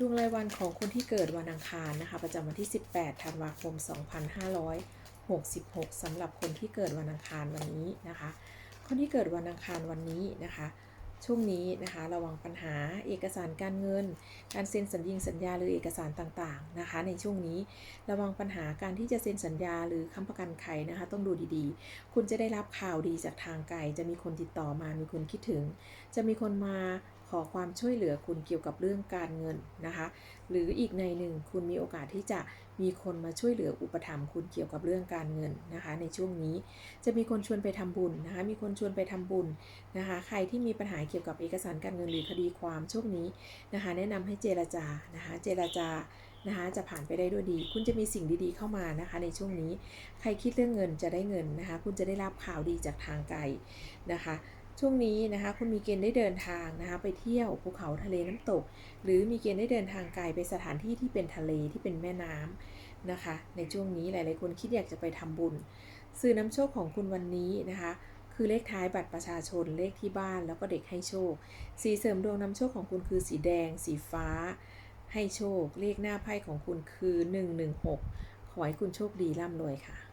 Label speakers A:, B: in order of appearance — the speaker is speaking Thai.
A: ดวงรายวันของคนที่เกิดวันอังคารนะคะ ประจำวันที่ 18 ธันวาคม 2566สำหรับคนที่เกิดวันอังคารวันนี้นะคะ คนที่เกิดวันอังคารวันนี้นะคะ ช่วงนี้นะคะระวังปัญหาเอกสารการเงิน การเซ็นสัญญิงสัญญาหรือเอกสารต่างๆนะคะ ในช่วงนี้ระวังปัญหาการที่จะเซ็นสัญญาหรือค้ำประกันใครนะคะ ต้องดูดีๆ คุณจะได้รับข่าวดีจากทางไกล จะมีคนติดต่อมามีคนคิดถึง จะมีคนมา อความช่วยเหลือคุณเกี่ยวกับเรื่องการเงินนะคะ หรืออีกในหนึ่งคุณมีโอกาสที่จะมีคนมาช่วยเหลืออุปถัมภ์คุณเกี่ยวกับเรื่องการเงินนะคะ ในช่วงนี้จะมีคนชวนไปทำบุญนะคะ มีคนชวนไปทำบุญนะคะ ใครที่มีปัญหาเกี่ยวกับเอกสารการเงินหรือคดีความช่วงนี้นะคะ แนะนำให้เจรจานะคะ เจรจานะคะจะผ่านไปได้ด้วยดี คุณจะมีสิ่งดีๆเข้ามานะคะ ในช่วงนี้ ใครคิดเรื่องเงินจะได้เงินนะคะ คุณจะได้รับข่าวดีจากทางไกลนะคะ ช่วงนี้นะคะคุณมีเกณฑ์ได้เดินทางนะคะไปเที่ยวภูเขาทะเลน้ำตก หรือมีเกณฑ์ได้เดินทางไกลไปสถานที่ที่เป็นทะเลที่เป็นแม่น้ำนะคะ ในช่วงนี้หลายๆคนคิดอยากจะไปทำบุญ สื่อน้ำโชคของคุณวันนี้นะคะ คือเลขท้ายบัตรประชาชนเลขที่บ้านแล้วก็เด็กให้โชค สีเสริมดวงนำโชคของคุณคือสีแดง สีฟ้า ให้โชค เลขหน้าไพ่ของคุณคือ 116 ขอให้คุณโชคดีร่ำรวยค่ะ